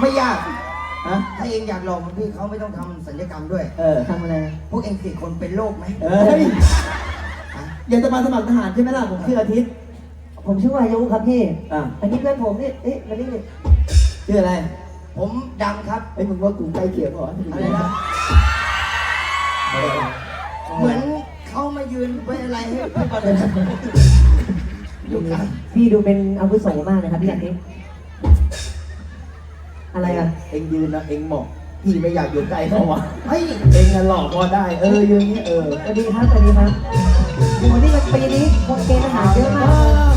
ไม่ยากฮะถ้าเองอยากหล่อเหมือนพี่เขาไม่ต้องทำศัลยกรรมด้วย เออทำอะไร พวกเองสี่คนเป็นโรคไหมเอ้ยฮะอยากจะมาสมัครทหารใช่ไหมล่ะผมชื่ออาทิตย์ผมชื่อวายุครับพี่ อะอันนี้เพื่อนผมนี่ เอ๊ะมานี่นี่ชื่ออะไรผมดำครับ ไอ้ยมึงว่ากูใกล้เคียงเหรออะไรนะ เหมือนเขามายืนไว้อะไรให้พวกเราเลยอยู่กันพี่ดูเป็นอาวุโสมากเลยครับพี่อาทิตย์ อะไรอะ เอ็งยืนนะเอ็งเหมาะพี่ไม่อยากอยู่ใกล้เขาวะเฮ้ยเอ็งอะหลอกพอได้ เออยืนอย่างนี้เออ สวัสดีครับสวัสดีครับโอ้นี่มันปีนี้คนเกณฑ์ทหารเยอะมากบัก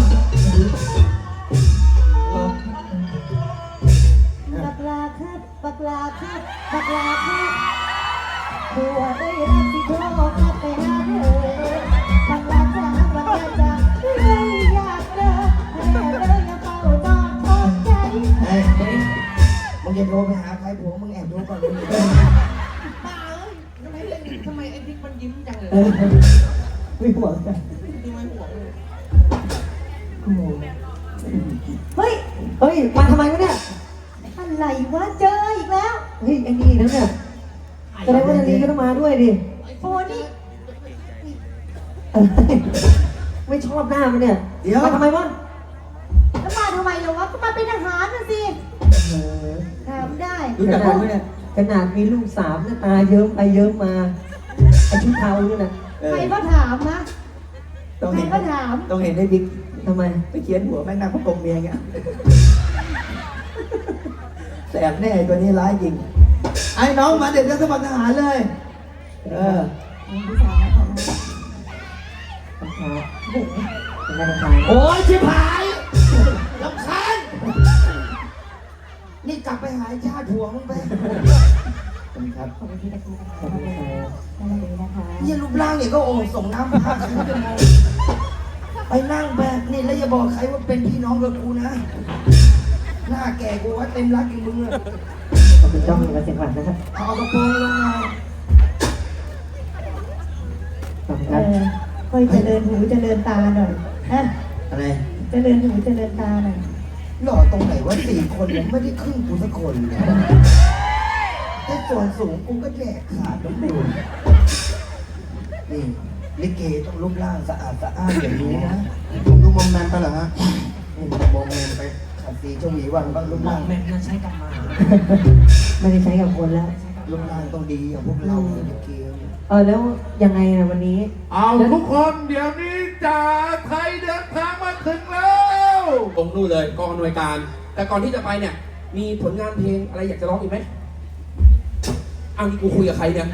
จะโทรไปหาใครผัวมึงแอบโทรก่อนเลยป้าเอ้ยทำไมเล่นทำไมไอ้บิ๊กมันยิ้มจังเลยเออไม่ห่วงกันทำไมห่วงเลยโอ้โหเฮ้ย เฮ้ย มาทำไมวะเนี่ย อะไรวะเจออีกแล้ว เฮ้ยไอ้นี่นะเนี่ยแสดงว่าทางนี้ก็ต้องมาด้วยดิโอ้นี่อะไรไม่ชอบหน้ามันเนี่ย เดี๋ยวมาทำไมวะแล้วมาทำไมเหรอวะก็มาเป็นทหารน่ะสิเออ ถามได้รู้จักผมไหมเนี่ยขนาดมีลูกสาวเนี่ยตาเยิ้มไปเยิ้มมาไอชุดเทาด้วยนะเอใคอรก็ถามนะต้องใครเห็นก็ถาม ต้องเห็นได้บิ๊กทำไม ไปเขียนหัวแม่งนั่งประกบเมียอย่างเงี้ยแสบแน่ไอ้ตัวนี้ร้ายจริง ไอ้น้องมาเด็กจะสมัครทหารเลย เออผู้ชายนะคะรองเท้าโอ้โหเป็นไงรองเท้าโอ้ยชิบหาย ลับไปหาไอ้ชาติผัวมึงไปขอบคุณครับขอบคุณที่นะคะขอบคุณครับอะไรนะคะยี่รูปร่างเนี่ยก็โอ่งส่งน้ำพาครึ่งชั่วโมงไปนั่งไปนี่แล้วอย่าบอกใครว่าเป็นพี่น้องกับกูนะ หน้าแก่กูว่าเต็มรักอย่างมึงอะขอบคุณจ้องกับเสียงหวานนะครับเอากระโปรงลงมาขอบคุณเอครับอค่อยเจริญหูเจริญตาหน่อยฮะอะไร เจริญหูเจริญตาหน่อย หล่อตรงไหนว่าสี่คนเนี่ยไม่ได้ครึ่งกูสักคนเลยแต่ส่วนสูงกูก็แยกขาดต้องดูนี่ลิเกต้องรูปร่างสะอาดสะอ้านอย่างนี้นะดูดูมอมแมมไปเหรอฮะนี่มอมแมมไปขัดสีเจ้าหวีวันบ้างรูปร่างแม่งน่าใช้กับหมาไม่ได้ใช้กับคนแล้ว รูปร่างต้องดีอย่างพวกเราลิเกเออแล้วยังไงนะวันนี้ เอาทุกคนเดี๋ยวนี้จ่าไทยเดินทางมาถึงแล้ว ตรงนู่นเลยกองอำนวยการ แต่ก่อนที่จะไปเนี่ย มีผลงานเพลงอะไรอยากจะร้องอีกไหมอ้าวนี่กูคุยกับใครเนี่ย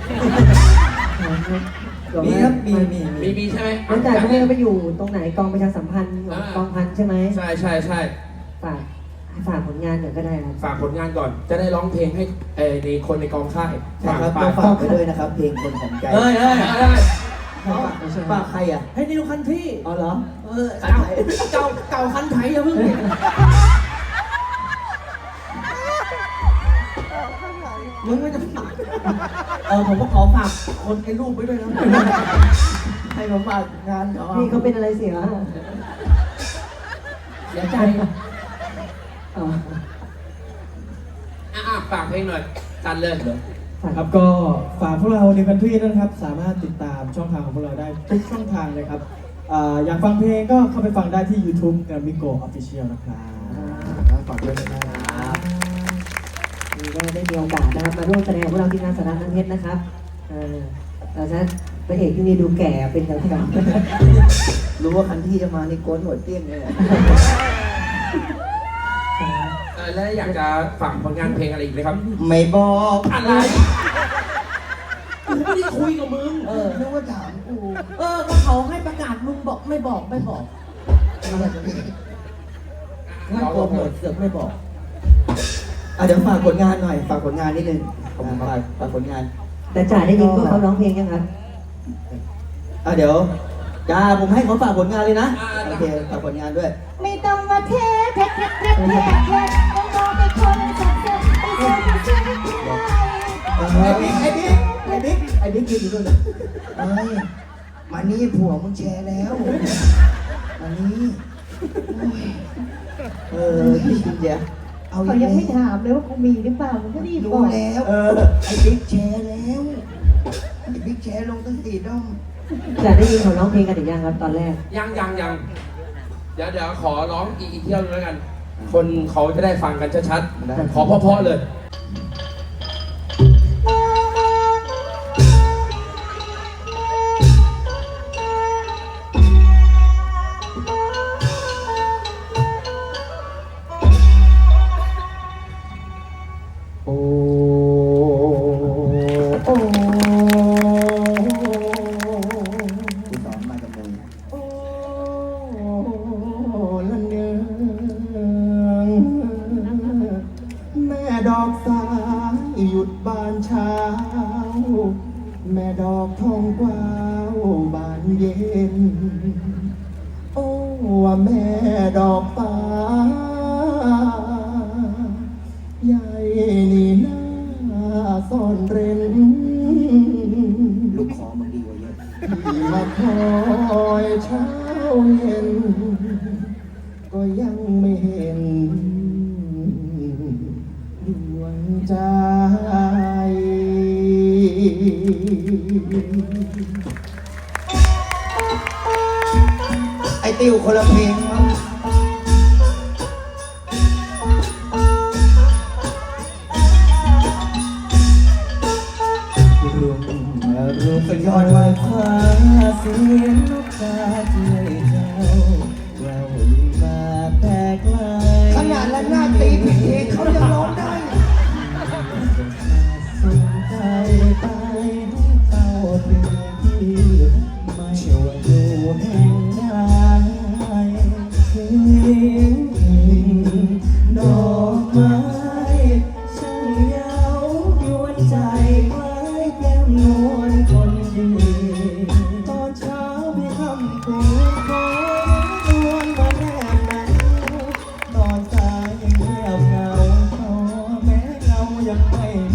มีครับมีมีมีมีมีใช่ไหมแล้วจ่ายเขาไม่ได้ไปอยู่ตรงไหนกองประชาสัมพันธ์กองพันใช่ไหมใช่ใช่ใช่ฝากฝากผลงานหน่อยก็ได้ครับฝากผลงานก่อน จะได้ร้องเพลงให้เอ่อในคนในกองค่ายใช่ครับไปต้องฝากไปด้วยนะครับ เพลงคนของใจ เฮ้ยเฮ้ยเฮ้ย ฝากใครอะ ให้นิวคันที่อ๋อเหรอ เออเก่าเก่าเก่าคันไถอย่าเพิ่งเนี่ยมึงไม่จะฝากเออผมก็ขอฝากคนในรูปไว้ด้วยนะให้ผมฝากงานเขานี่เขาเป็นอะไรเสียเสียใจอ๋ออะอะฝากเพลงหน่อยจันเลยฝากครับก็ฝากพวกเราในพันทุ่ยด้วยนะครับ สามารถติดตามช่องทางของพวกเราได้ทุกช่องทางเลยครับอ่าอยากฟังเพลงก็เข้าไปฟังได้ที่ YouTube กับมิโกออฟฟิเชียลนะครับฝากด้วยนะครับนี่ก็ได้มีโอกาสนะครับมาร่วมแสดงกับพวกเราที่งานสาระนันเพชรนะครับเออเราจะพระเอกที่นี่ดูแก่เป็นแถวๆรู้ว่าคันที่จะมาในโกนหนวดเตี้ยงเลยอะเออแล้วอยากจะฝากผลงานเพลงอะไรอีกไหมครับ ไม่บอกอะไรกูไม่ได้ คุยกับมึง เออนึกว่าถามกูเออก็เขาให้ประกาศมึงบอกไม่บอกไม่บอกน่ากลัวหมดเสือกไม่บอกอะเดี๋ยวฝากผลงานหน่อย ฝากผลงานนิดนึงฝากฝากผลงานแต่จ่ายได้ยินพวกเขาร้องเพลงยังครับ อะเดี๋ยวจ้าผมให้เขาฝากผลงานเลยนะอ่าโอเค ฝากผลงานด้วย ไม่ต้องมาเทเพชรเพชรเพชรเพชรเพชรต้องรอไปคนสักเซนไปเจอผู้ชายที่ไหนไอ้บิ๊กไอ้บิ๊กไอ้บิ๊กไอ้บิ๊กยืนอยู่ด้วยนะเอ้ยมานี่ผัวมึงแชร์แล้วมานี่เออพี่จริงเดียวอเอาเขายังไม่ถามเลยว่ากูมีหรือเปล่ามึงก็รีบรู้บอก แล้วเออ ไอ้บิ๊กแชร์แล้วไอ้บิ๊กแชร์ลงตั้งสี่ด้อมจะได้ยินเขาร้องเพลงกันหรือยังครับตอนแรก ยังยังยังเดี๋ยวเดี๋ยวขอร้องอีกอีกเที่ยวนึงแล้วกัน คนเขาจะได้ฟังกันชัดๆขอเพราะๆเลย บานเช้า แม่ดอกทองกวาวบานเย็น โอ้ว่าแม่ดอกฟ้าใหญ่นี่น้าซ่อนเร้นลูกคอมึงดีกว่าเยอะมาคอยเช้าเย็น ก็ยังไม่เห็นดวงใจ ไอติวคนละเพลงมั้งรุ่งรุ่งสุดยอดว่าฟ้าเสียงนกกาเจ้า เงายังไม่